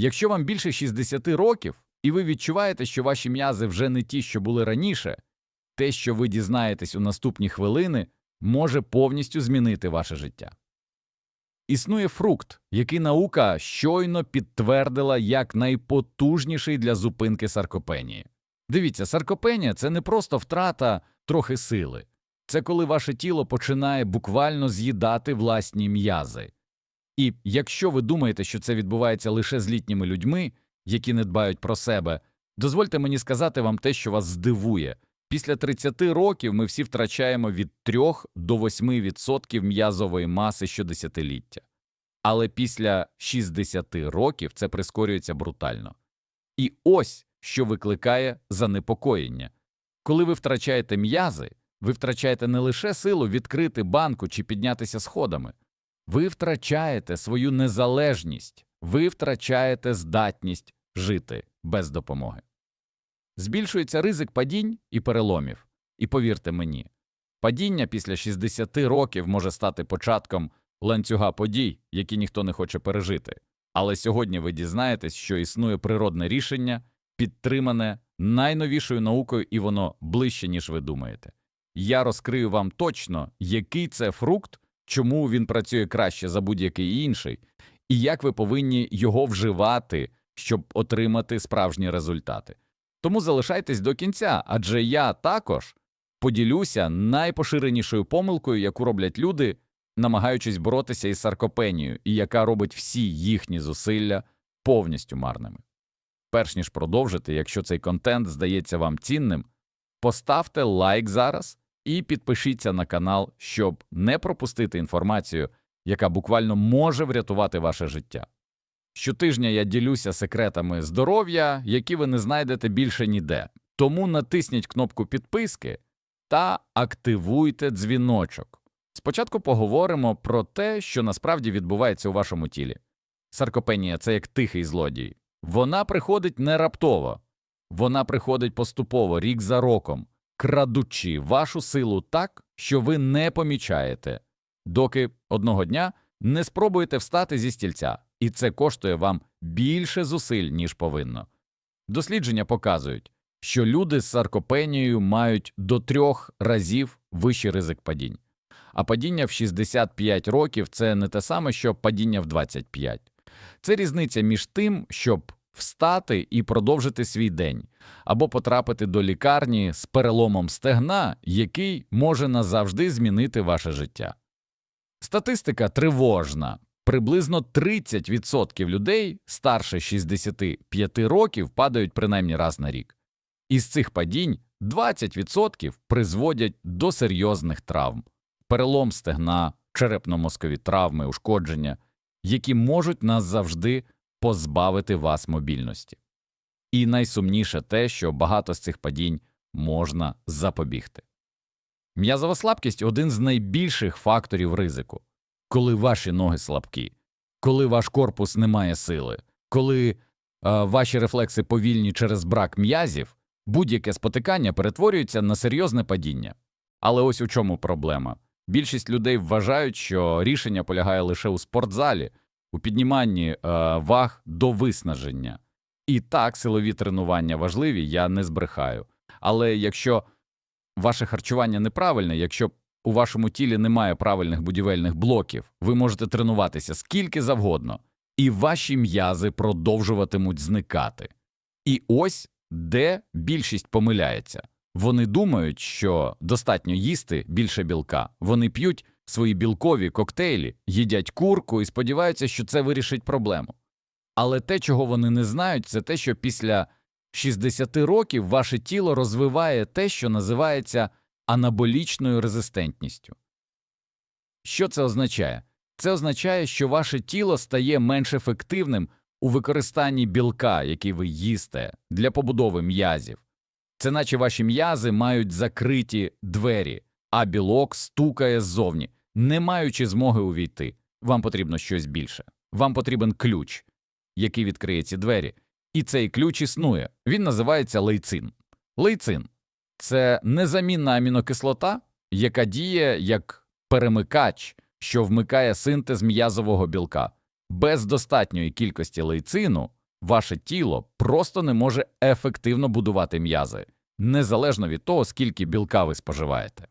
Якщо вам більше 60 років, і ви відчуваєте, що ваші м'язи вже не ті, що були раніше, те, що ви дізнаєтесь у наступні хвилини, може повністю змінити ваше життя. Існує фрукт, який наука щойно підтвердила як найпотужніший для зупинки саркопенії. Дивіться, саркопенія це не просто втрата трохи сили, це коли ваше тіло починає буквально з'їдати власні м'язи. І якщо ви думаєте, що це відбувається лише з літніми людьми, які не дбають про себе, дозвольте мені сказати вам те, що вас здивує. Після 30 років ми всі втрачаємо від 3 до 8% м'язової маси щодесятиліття. Але після 60 років це прискорюється брутально. І ось що викликає занепокоєння. Коли ви втрачаєте м'язи, ви втрачаєте не лише силу відкрити банку чи піднятися сходами, ви втрачаєте свою незалежність, ви втрачаєте здатність жити без допомоги. Збільшується ризик падінь і переломів. І повірте мені, падіння після 60 років може стати початком ланцюга подій, які ніхто не хоче пережити. Але сьогодні ви дізнаєтесь, що існує природне рішення, підтримане найновішою наукою, і воно ближче, ніж ви думаєте. Я розкрию вам точно, який це фрукт, чому він працює краще за будь-який інший, і як ви повинні його вживати, щоб отримати справжні результати. Тому залишайтесь до кінця, адже я також поділюся найпоширенішою помилкою, яку роблять люди, намагаючись боротися із саркопенією, і яка робить всі їхні зусилля повністю марними. Перш ніж продовжити, якщо цей контент здається вам цінним, поставте лайк зараз і підпишіться на канал, щоб не пропустити інформацію, яка буквально може врятувати ваше життя. Щотижня я ділюся секретами здоров'я, які ви не знайдете більше ніде. Тому натисніть кнопку підписки та активуйте дзвіночок. Спочатку поговоримо про те, що насправді відбувається у вашому тілі. Саркопенія це як тихий злодій. Вона приходить не раптово, вона приходить поступово, рік за роком, крадучи вашу силу так, що ви не помічаєте, доки одного дня не спробуєте встати зі стільця, і це коштує вам більше зусиль, ніж повинно. Дослідження показують, що люди з саркопенією мають до трьох разів вищий ризик падінь. А падіння в 65 років це не те саме, що падіння в 25. Це різниця між тим, щоб встати і продовжити свій день, або потрапити до лікарні з переломом стегна, який може назавжди змінити ваше життя. Статистика тривожна. Приблизно 30% людей старше 65 років падають принаймні раз на рік. Із цих падінь 20% призводять до серйозних травм, перелом стегна, черепно-мозкові травми, ушкодження, які можуть назавжди позбавити вас мобільності. І найсумніше те, що багато з цих падінь можна запобігти. М'язова слабкість один з найбільших факторів ризику. Коли ваші ноги слабкі, коли ваш корпус не має сили, коли е, ваші рефлекси повільні через брак м'язів, будь-яке спотикання перетворюється на серйозне падіння. Але ось у чому проблема. Більшість людей вважають, що рішення полягає лише у спортзалі, у підніманні е, ваг до виснаження. І так, силові тренування важливі, я не збрехаю. Але якщо ваше харчування неправильне, якщо у вашому тілі немає правильних будівельних блоків, ви можете тренуватися скільки завгодно, і ваші м'язи продовжуватимуть зникати. І ось де більшість помиляється. Вони думають, що достатньо їсти більше білка, вони п'ють свої білкові коктейлі, їдять курку і сподіваються, що це вирішить проблему. Але те, чого вони не знають, це те, що після 60 років ваше тіло розвиває те, що називається анаболічною резистентністю. Що це означає? Це означає, що ваше тіло стає менш ефективним у використанні білка, який ви їсте, для побудови м'язів. Це наче ваші м'язи мають закриті двері, а білок стукає ззовні, не маючи змоги увійти. Вам потрібно щось більше. Вам потрібен ключ, який відкриє ці двері. І цей ключ існує. Він називається лейцин. Лейцин це незамінна амінокислота, яка діє як перемикач, що вмикає синтез м'язового білка. Без достатньої кількості лейцину ваше тіло просто не може ефективно будувати м'язи, незалежно від того, скільки білка ви споживаєте.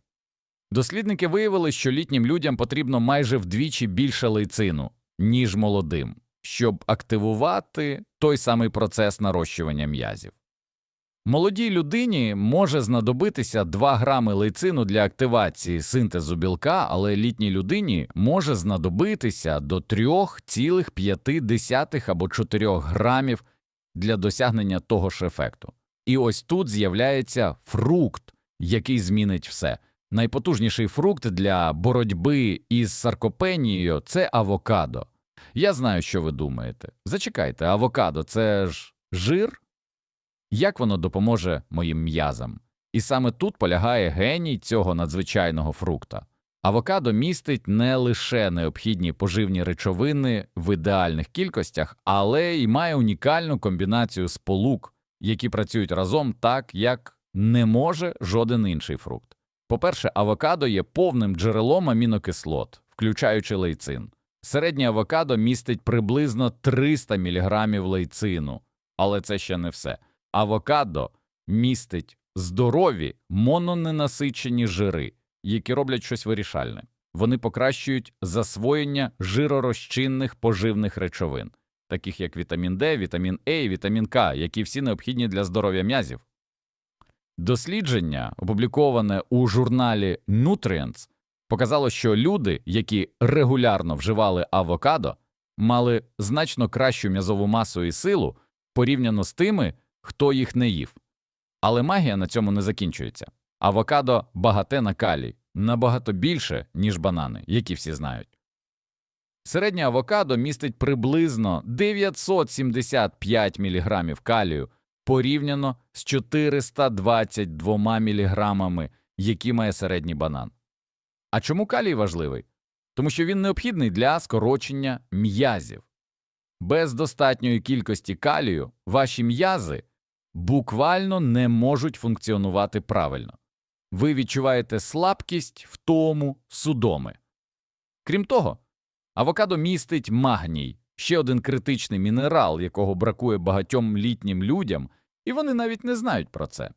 Дослідники виявили, що літнім людям потрібно майже вдвічі більше лейцину, ніж молодим, щоб активувати той самий процес нарощування м'язів. Молодій людині може знадобитися 2 грами лейцину для активації синтезу білка, але літній людині може знадобитися до 3,5 або 4 грамів для досягнення того ж ефекту. І ось тут з'являється фрукт, який змінить все. Найпотужніший фрукт для боротьби із саркопенією – це авокадо. Я знаю, що ви думаєте. Зачекайте, авокадо це ж жир? Як воно допоможе моїм м'язам? І саме тут полягає геній цього надзвичайного фрукта. Авокадо містить не лише необхідні поживні речовини в ідеальних кількостях, але й має унікальну комбінацію сполук, які працюють разом так, як не може жоден інший фрукт. По-перше, авокадо є повним джерелом амінокислот, включаючи лейцин. Середнє авокадо містить приблизно 300 мг лейцину, але це ще не все. Авокадо містить здорові мононенасичені жири, які роблять щось вирішальне. Вони покращують засвоєння жиророзчинних поживних речовин, таких як вітамін Д, вітамін Е вітамін К, які всі необхідні для здоров'я м'язів. Дослідження, опубліковане у журналі Nutrients, показало, що люди, які регулярно вживали авокадо, мали значно кращу м'язову масу і силу порівняно з тими, хто їх не їв. Але магія на цьому не закінчується. Авокадо багате на калій, набагато більше, ніж банани, які всі знають. Середнє авокадо містить приблизно 975 мг калію порівняно з 422 мг, які має середній банан. А чому калій важливий? Тому що він необхідний для скорочення м'язів. Без достатньої кількості калію ваші м'язи буквально не можуть функціонувати правильно. Ви відчуваєте слабкість, втому, судоми. Крім того, авокадо містить магній, ще один критичний мінерал, якого бракує багатьом літнім людям, і вони навіть не знають про це.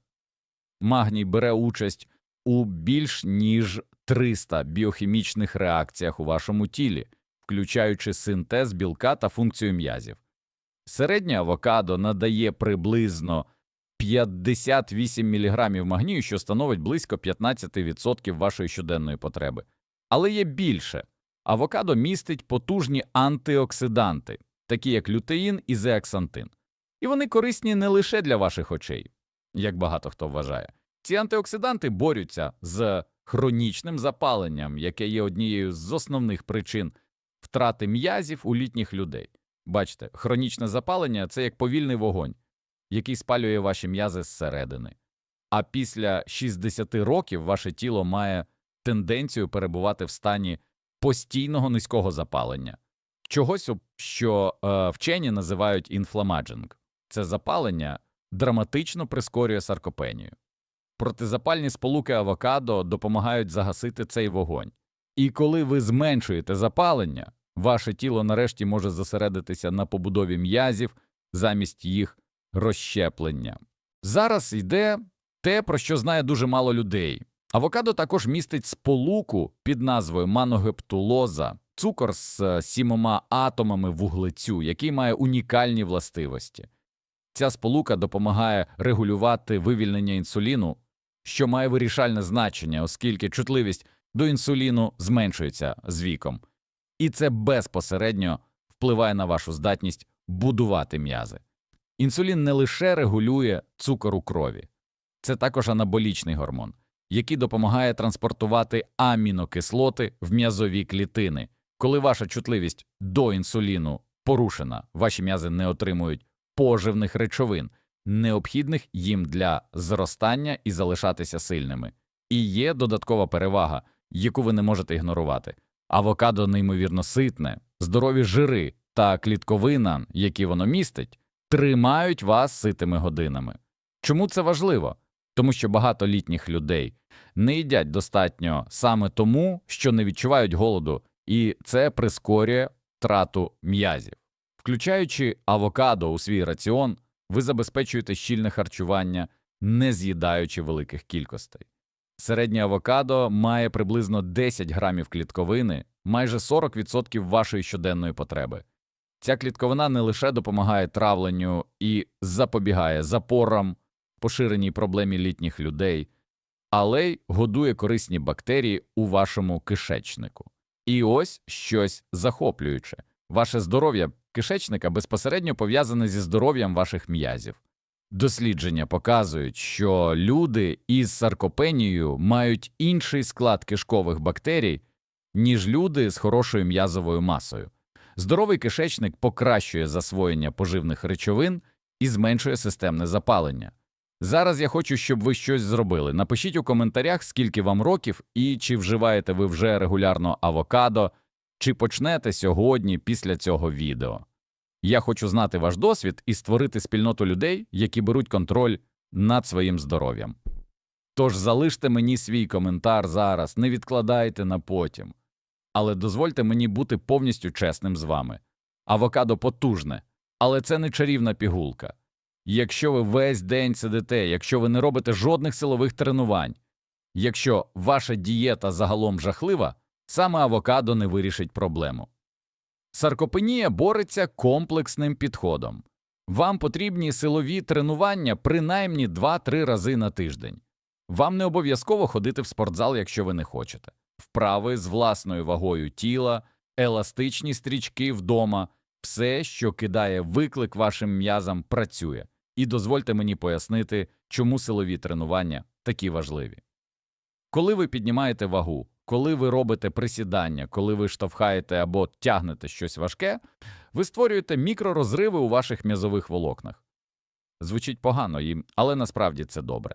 Магній бере участь у більш ніж 300 біохімічних реакціях у вашому тілі, включаючи синтез білка та функцію м'язів. Середнє авокадо надає приблизно 58 мг магнію, що становить близько 15% вашої щоденної потреби. Але є більше. Авокадо містить потужні антиоксиданти, такі як лютеїн і зеаксантин. І вони корисні не лише для ваших очей, як багато хто вважає. Ці антиоксиданти борються з хронічним запаленням, яке є однією з основних причин втрати м'язів у літніх людей. Бачите, хронічне запалення це як повільний вогонь, який спалює ваші м'язи зсередини. А після 60 років ваше тіло має тенденцію перебувати в стані постійного низького запалення, чогось, що е, вчені називають інфламаджинг. Це запалення драматично прискорює саркопенію. Протизапальні сполуки авокадо допомагають загасити цей вогонь. І коли ви зменшуєте запалення, ваше тіло нарешті може зосередитися на побудові м'язів замість їх розщеплення. Зараз йде те, про що знає дуже мало людей. Авокадо також містить сполуку під назвою маногептулоза, цукор з сімома атомами вуглецю, який має унікальні властивості. Ця сполука допомагає регулювати вивільнення інсуліну, що має вирішальне значення, оскільки чутливість до інсуліну зменшується з віком, і це безпосередньо впливає на вашу здатність будувати м'язи. Інсулін не лише регулює цукор у крові, це також анаболічний гормон, який допомагає транспортувати амінокислоти в м'язові клітини. Коли ваша чутливість до інсуліну порушена, ваші м'язи не отримують поживних речовин, необхідних їм для зростання і залишатися сильними. І є додаткова перевага, яку ви не можете ігнорувати. Авокадо неймовірно ситне, здорові жири та клітковина, які воно містить, тримають вас ситими годинами. Чому це важливо? Тому що багато літніх людей не їдять достатньо саме тому, що не відчувають голоду, і це прискорює втрату м'язів. Включаючи авокадо у свій раціон, ви забезпечуєте щільне харчування, не з'їдаючи великих кількостей. Середнє авокадо має приблизно 10 грамів клітковини, майже 40% вашої щоденної потреби. Ця клітковина не лише допомагає травленню і запобігає запорам, поширеній проблемі літніх людей, але й годує корисні бактерії у вашому кишечнику. І ось щось захоплююче. Ваше здоров'я кишечника безпосередньо пов'язане зі здоров'ям ваших м'язів. Дослідження показують, що люди із саркопенією мають інший склад кишкових бактерій, ніж люди з хорошою м'язовою масою. Здоровий кишечник покращує засвоєння поживних речовин і зменшує системне запалення. Зараз я хочу, щоб ви щось зробили. Напишіть у коментарях, скільки вам років і чи вживаєте ви вже регулярно авокадо, чи почнете сьогодні після цього відео. Я хочу знати ваш досвід і створити спільноту людей, які беруть контроль над своїм здоров'ям. Тож залиште мені свій коментар зараз, не відкладайте на потім. Але дозвольте мені бути повністю чесним з вами. Авокадо потужне, але це не чарівна пігулка. Якщо ви весь день сидите, якщо ви не робите жодних силових тренувань, якщо ваша дієта загалом жахлива, саме авокадо не вирішить проблему. Саркопенія бореться комплексним підходом. Вам потрібні силові тренування принаймні 2-3 рази на тиждень. Вам не обов'язково ходити в спортзал, якщо ви не хочете. Вправи з власною вагою тіла, еластичні стрічки вдома, все, що кидає виклик вашим м'язам, працює. І дозвольте мені пояснити, чому силові тренування такі важливі. Коли ви піднімаєте вагу, коли ви робите присідання, коли ви штовхаєте або тягнете щось важке, ви створюєте мікророзриви у ваших м'язових волокнах. Звучить погано їм, але насправді це добре.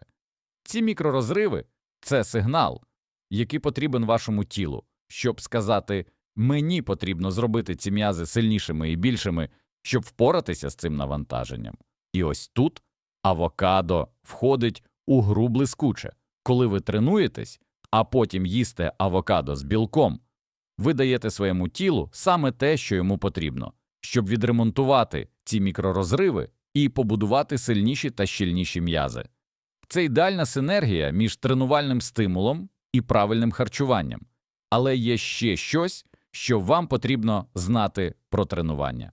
Ці мікророзриви це сигнал, який потрібен вашому тілу, щоб сказати мені потрібно зробити ці м'язи сильнішими і більшими, щоб впоратися з цим навантаженням. І ось тут авокадо входить у гру блискуче. Коли ви тренуєтесь, а потім їсте авокадо з білком, ви даєте своєму тілу саме те, що йому потрібно, щоб відремонтувати ці мікророзриви і побудувати сильніші та щільніші м'язи. Це ідеальна синергія між тренувальним стимулом і правильним харчуванням, але є ще щось, що вам потрібно знати про тренування.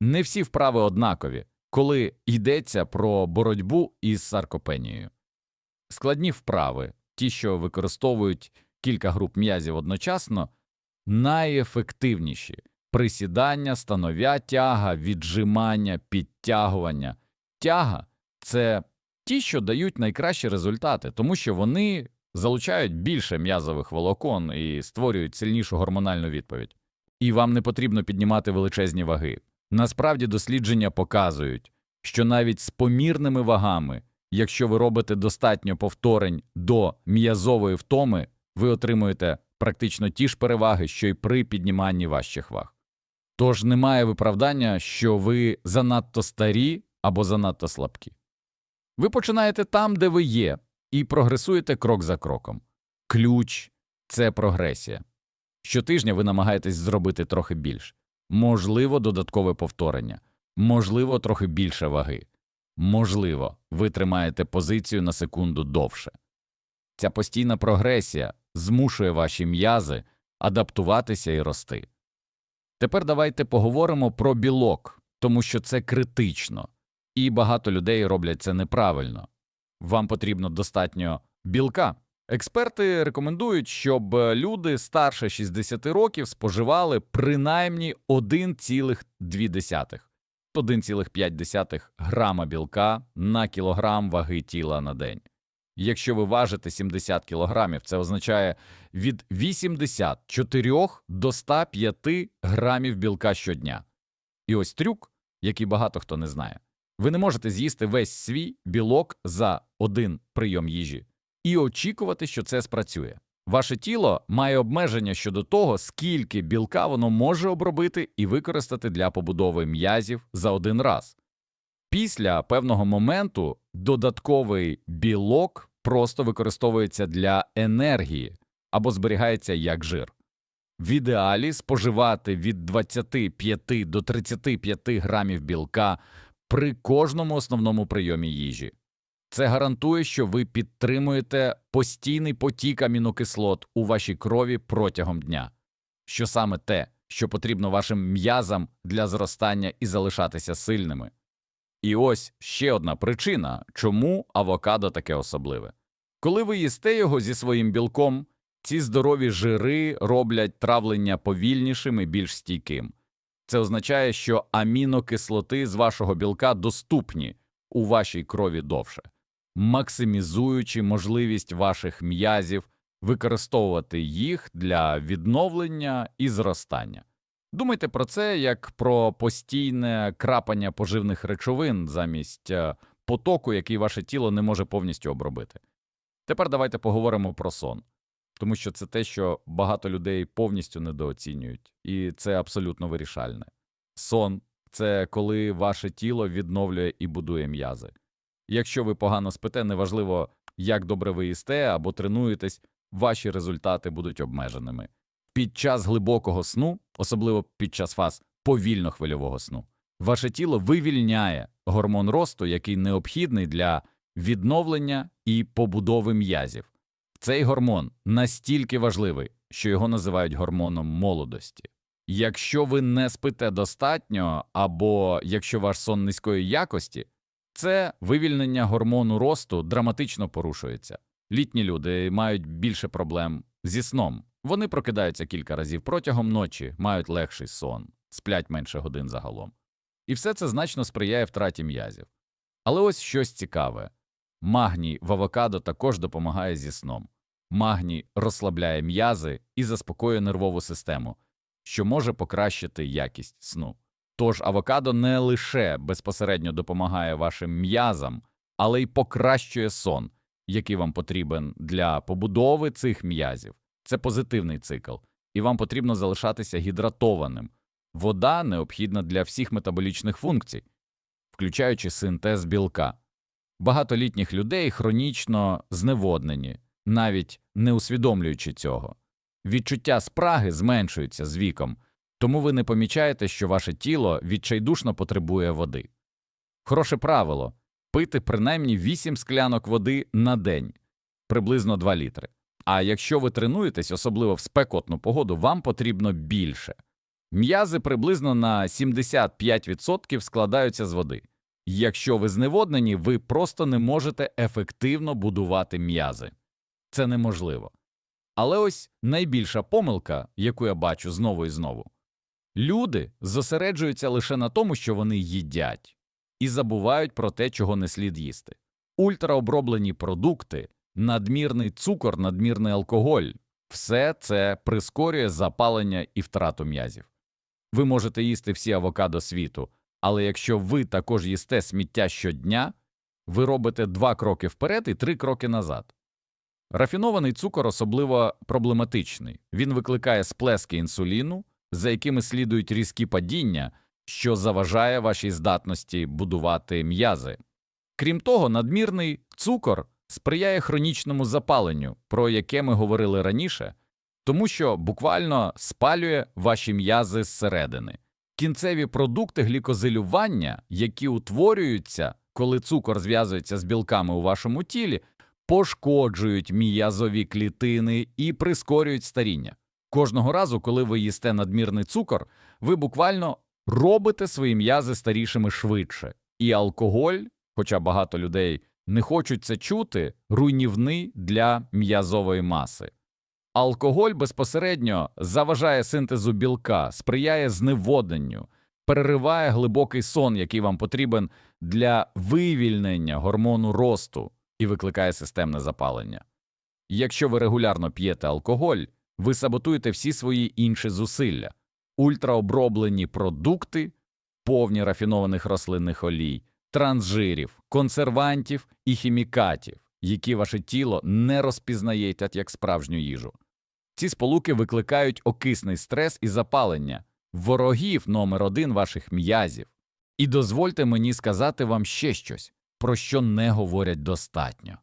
Не всі вправи однакові, коли йдеться про боротьбу із саркопенією. Складні вправи, ті, що використовують кілька груп м'язів одночасно, найефективніші присідання, становя тяга, віджимання, підтягування. Тяга це ті, що дають найкращі результати, тому що вони залучають більше м'язових волокон і створюють сильнішу гормональну відповідь. І вам не потрібно піднімати величезні ваги. Насправді дослідження показують, що навіть з помірними вагами, якщо ви робите достатньо повторень до м'язової втоми, ви отримуєте практично ті ж переваги, що й при підніманні важчих ваг. Тож немає виправдання, що ви занадто старі або занадто слабкі. Ви починаєте там, де ви є, і прогресуєте крок за кроком. Ключ це прогресія. Щотижня ви намагаєтесь зробити трохи більше. Можливо, додаткове повторення, можливо, трохи більше ваги, можливо, ви тримаєте позицію на секунду довше. Ця постійна прогресія змушує ваші м'язи адаптуватися і рости. Тепер давайте поговоримо про білок, тому що це критично, і багато людей роблять це неправильно. Вам потрібно достатньо білка. Експерти рекомендують, щоб люди старше 60 років споживали принаймні 1,2 1,5 грама білка на кілограм ваги тіла на день. Якщо ви важите 70 кілограмів, це означає від 84 до 105 грамів білка щодня. І ось трюк, який багато хто не знає. Ви не можете з'їсти весь свій білок за один прийом їжі і очікувати, що це спрацює. Ваше тіло має обмеження щодо того, скільки білка воно може обробити і використати для побудови м'язів за один раз. Після певного моменту додатковий білок просто використовується для енергії або зберігається як жир. В ідеалі споживати від 25 до 35 грамів білка при кожному основному прийомі їжі. Це гарантує, що ви підтримуєте постійний потік амінокислот у вашій крові протягом дня, що саме те, що потрібно вашим м'язам для зростання і залишатися сильними. І ось ще одна причина, чому авокадо таке особливе. Коли ви їсте його зі своїм білком, ці здорові жири роблять травлення повільнішим і більш стійким. Це означає, що амінокислоти з вашого білка доступні у вашій крові довше, максимізуючи можливість ваших м'язів використовувати їх для відновлення і зростання. Думайте про це як про постійне крапання поживних речовин замість е, потоку, який ваше тіло не може повністю обробити. Тепер давайте поговоримо про сон, тому що це те, що багато людей повністю недооцінюють, і це абсолютно вирішальне. Сон це коли ваше тіло відновлює і будує м'язи. Якщо ви погано спите, неважливо, як добре ви їсте або тренуєтесь, ваші результати будуть обмеженими. Під час глибокого сну, особливо під час фаз повільно-хвильового сну, ваше тіло вивільняє гормон росту, який необхідний для відновлення і побудови м'язів. Цей гормон настільки важливий, що його називають гормоном молодості. Якщо ви не спите достатньо, або якщо ваш сон низької якості, це вивільнення гормону росту драматично порушується. Літні люди мають більше проблем зі сном. Вони прокидаються кілька разів протягом ночі, мають легший сон, сплять менше годин загалом. І все це значно сприяє втраті м'язів. Але ось щось цікаве магній в авокадо також допомагає зі сном. Магній розслабляє м'язи і заспокоює нервову систему, що може покращити якість сну. Тож авокадо не лише безпосередньо допомагає вашим м'язам, але й покращує сон, який вам потрібен для побудови цих м'язів. Це позитивний цикл, і вам потрібно залишатися гідратованим. Вода необхідна для всіх метаболічних функцій, включаючи синтез білка. Багато літніх людей хронічно зневоднені, навіть не усвідомлюючи цього. Відчуття спраги зменшується з віком, тому ви не помічаєте, що ваше тіло відчайдушно потребує води. Хороше правило пити принаймні 8 склянок води на день, приблизно 2 літри. А якщо ви тренуєтесь, особливо в спекотну погоду, вам потрібно більше. М'язи приблизно на 75% складаються з води. Якщо ви зневоднені, ви просто не можете ефективно будувати м'язи. Це неможливо. Але ось найбільша помилка, яку я бачу знову і знову люди зосереджуються лише на тому, що вони їдять, і забувають про те, чого не слід їсти. Ультраоброблені продукти, надмірний цукор, надмірний алкоголь все це прискорює запалення і втрату м'язів. Ви можете їсти всі авокадо світу, але якщо ви також їсте сміття щодня, ви робите два кроки вперед і три кроки назад. Рафінований цукор особливо проблематичний. Він викликає сплески інсуліну, за якими слідують різкі падіння, що заважає вашій здатності будувати м'язи. Крім того, надмірний цукор сприяє хронічному запаленню, про яке ми говорили раніше, тому що буквально спалює ваші м'язи зсередини. Кінцеві продукти глікозилювання, які утворюються, коли цукор зв'язується з білками у вашому тілі, пошкоджують м'язові клітини і прискорюють старіння. Кожного разу, коли ви їсте надмірний цукор, ви буквально робите свої м'язи старішими швидше. І алкоголь, хоча багато людей не хочуть це чути, руйнівний для м'язової маси. Алкоголь безпосередньо заважає синтезу білка, сприяє зневодненню, перериває глибокий сон, який вам потрібен для вивільнення гормону росту і викликає системне запалення. Якщо ви регулярно п'єте алкоголь, ви саботуєте всі свої інші зусилля, ультраоброблені продукти, повні рафінованих рослинних олій, трансжирів, консервантів і хімікатів, які ваше тіло не розпізнає як справжню їжу. Ці сполуки викликають окисний стрес і запалення, ворогів номер один ваших м'язів. І дозвольте мені сказати вам ще щось, про що не говорять достатньо.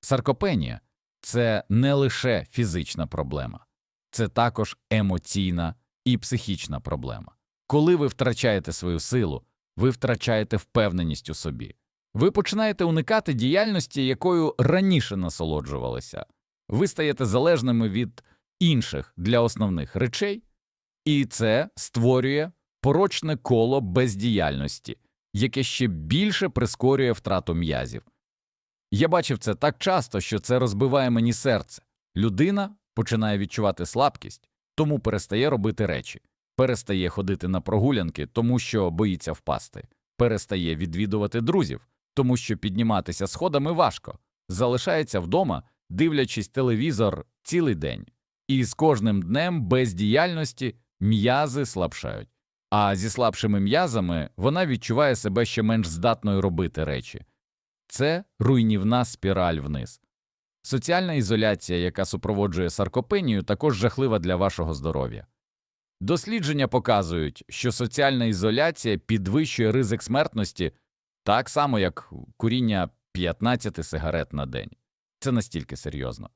Саркопенія це не лише фізична проблема, це також емоційна і психічна проблема. Коли ви втрачаєте свою силу, ви втрачаєте впевненість у собі. Ви починаєте уникати діяльності, якою раніше насолоджувалися. Ви стаєте залежними від інших для основних речей, і це створює порочне коло бездіяльності, яке ще більше прискорює втрату м'язів. Я бачив це так часто, що це розбиває мені серце. Людина починає відчувати слабкість, тому перестає робити речі, перестає ходити на прогулянки, тому що боїться впасти, перестає відвідувати друзів, тому що підніматися сходами важко, залишається вдома, дивлячись телевізор цілий день, і з кожним днем бездіяльності м'язи слабшають. А зі слабшими м'язами вона відчуває себе ще менш здатною робити речі. Це руйнівна спіраль вниз. Соціальна ізоляція, яка супроводжує саркопенію, також жахлива для вашого здоров'я. Дослідження показують, що соціальна ізоляція підвищує ризик смертності так само, як куріння 15 сигарет на день. Це настільки серйозно.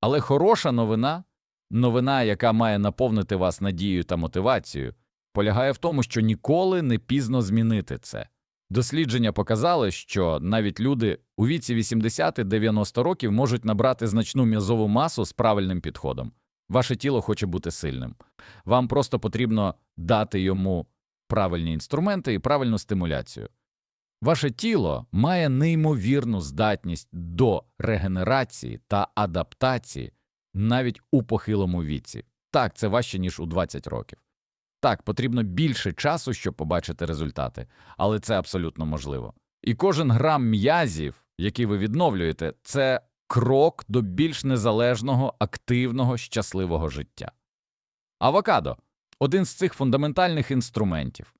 Але хороша новина, новина, яка має наповнити вас надією та мотивацією, полягає в тому, що ніколи не пізно змінити це. Дослідження показали, що навіть люди у віці 80-90 років можуть набрати значну м'язову масу з правильним підходом. Ваше тіло хоче бути сильним. Вам просто потрібно дати йому правильні інструменти і правильну стимуляцію. Ваше тіло має неймовірну здатність до регенерації та адаптації навіть у похилому віці. Так, це важче, ніж у 20 років. Так, потрібно більше часу, щоб побачити результати, але це абсолютно можливо. І кожен грам м'язів, який ви відновлюєте, це крок до більш незалежного, активного, щасливого життя. Авокадо один з цих фундаментальних інструментів.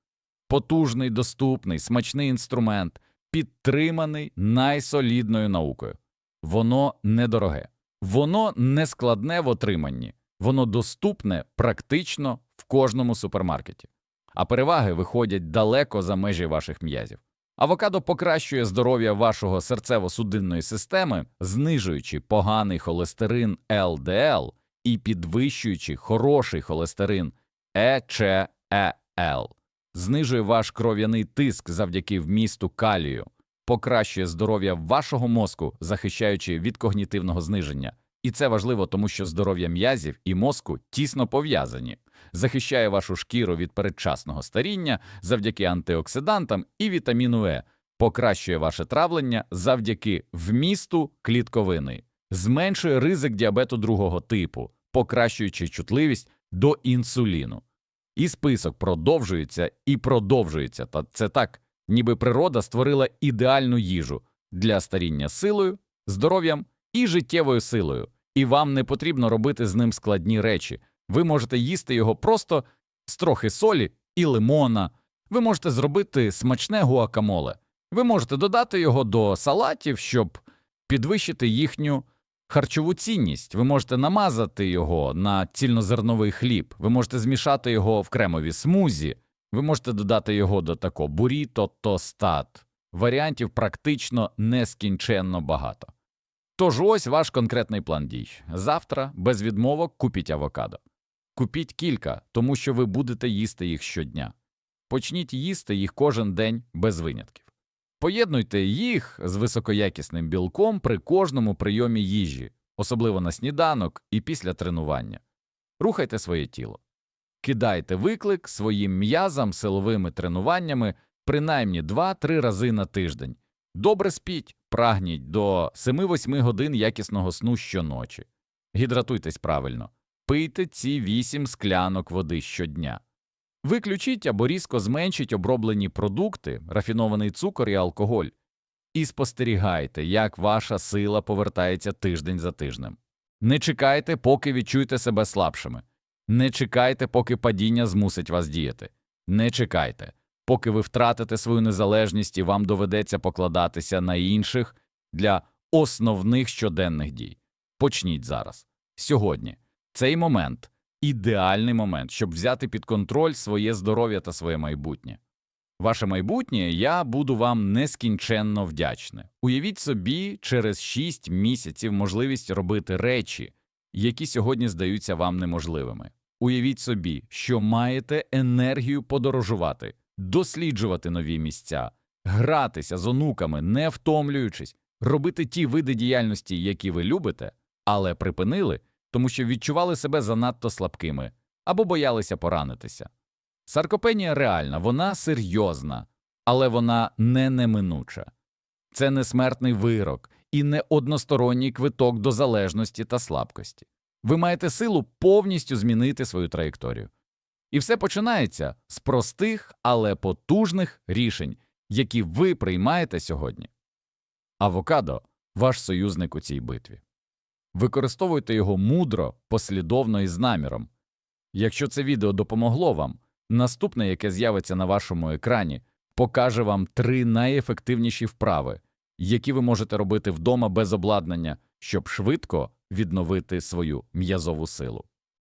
Потужний, доступний, смачний інструмент, підтриманий найсолідною наукою. Воно недороге, воно не складне в отриманні, воно доступне практично кожному супермаркеті, а переваги виходять далеко за межі ваших м'язів. Авокадо покращує здоров'я вашого серцево-судинної системи, знижуючи поганий холестерин ЛДЛ і підвищуючи хороший холестерин ЕЧЕЛ, знижує ваш кров'яний тиск завдяки вмісту калію, покращує здоров'я вашого мозку, захищаючи від когнітивного зниження. І це важливо, тому що здоров'я м'язів і мозку тісно пов'язані, захищає вашу шкіру від передчасного старіння завдяки антиоксидантам і вітаміну Е, покращує ваше травлення завдяки вмісту клітковини, зменшує ризик діабету другого типу, покращуючи чутливість до інсуліну. І список продовжується і продовжується, та це так, ніби природа створила ідеальну їжу для старіння силою, здоров'ям і життєвою силою, і вам не потрібно робити з ним складні речі. Ви можете їсти його просто з трохи солі і лимона. Ви можете зробити смачне гуакамоле. Ви можете додати його до салатів, щоб підвищити їхню харчову цінність. Ви можете намазати його на цільнозерновий хліб, ви можете змішати його в кремові смузі, ви можете додати його до такого буріто тостат. Варіантів практично нескінченно багато. Тож ось ваш конкретний план дій. Завтра без відмовок купіть авокадо. Купіть кілька, тому що ви будете їсти їх щодня. Почніть їсти їх кожен день без винятків. Поєднуйте їх з високоякісним білком при кожному прийомі їжі, особливо на сніданок і після тренування. Рухайте своє тіло. Кидайте виклик своїм м'язам силовими тренуваннями принаймні 2-3 рази на тиждень. Добре спіть, прагніть до 7-8 годин якісного сну щоночі. Гідратуйтесь правильно, пийте ці 8 склянок води щодня. Виключіть або різко зменшіть оброблені продукти, рафінований цукор і алкоголь, і спостерігайте, як ваша сила повертається тиждень за тижнем. Не чекайте, поки відчуєте себе слабшими. Не чекайте, поки падіння змусить вас діяти. Не чекайте, поки ви втратите свою незалежність і вам доведеться покладатися на інших для основних щоденних дій. Почніть зараз, сьогодні, цей момент ідеальний момент, щоб взяти під контроль своє здоров'я та своє майбутнє. Ваше майбутнє я буду вам нескінченно вдячне. Уявіть собі через 6 місяців можливість робити речі, які сьогодні здаються вам неможливими. Уявіть собі, що маєте енергію подорожувати, досліджувати нові місця, гратися з онуками, не втомлюючись, робити ті види діяльності, які ви любите, але припинили, тому що відчували себе занадто слабкими або боялися поранитися. Саркопенія реальна, вона серйозна, але вона не неминуча. Це не смертний вирок і не односторонній квиток до залежності та слабкості. Ви маєте силу повністю змінити свою траєкторію. І все починається з простих, але потужних рішень, які ви приймаєте сьогодні. Авокадо ваш союзник у цій битві. Використовуйте його мудро, послідовно і з наміром. Якщо це відео допомогло вам, наступне, яке з'явиться на вашому екрані, покаже вам три найефективніші вправи, які ви можете робити вдома без обладнання, щоб швидко відновити свою м'язову силу.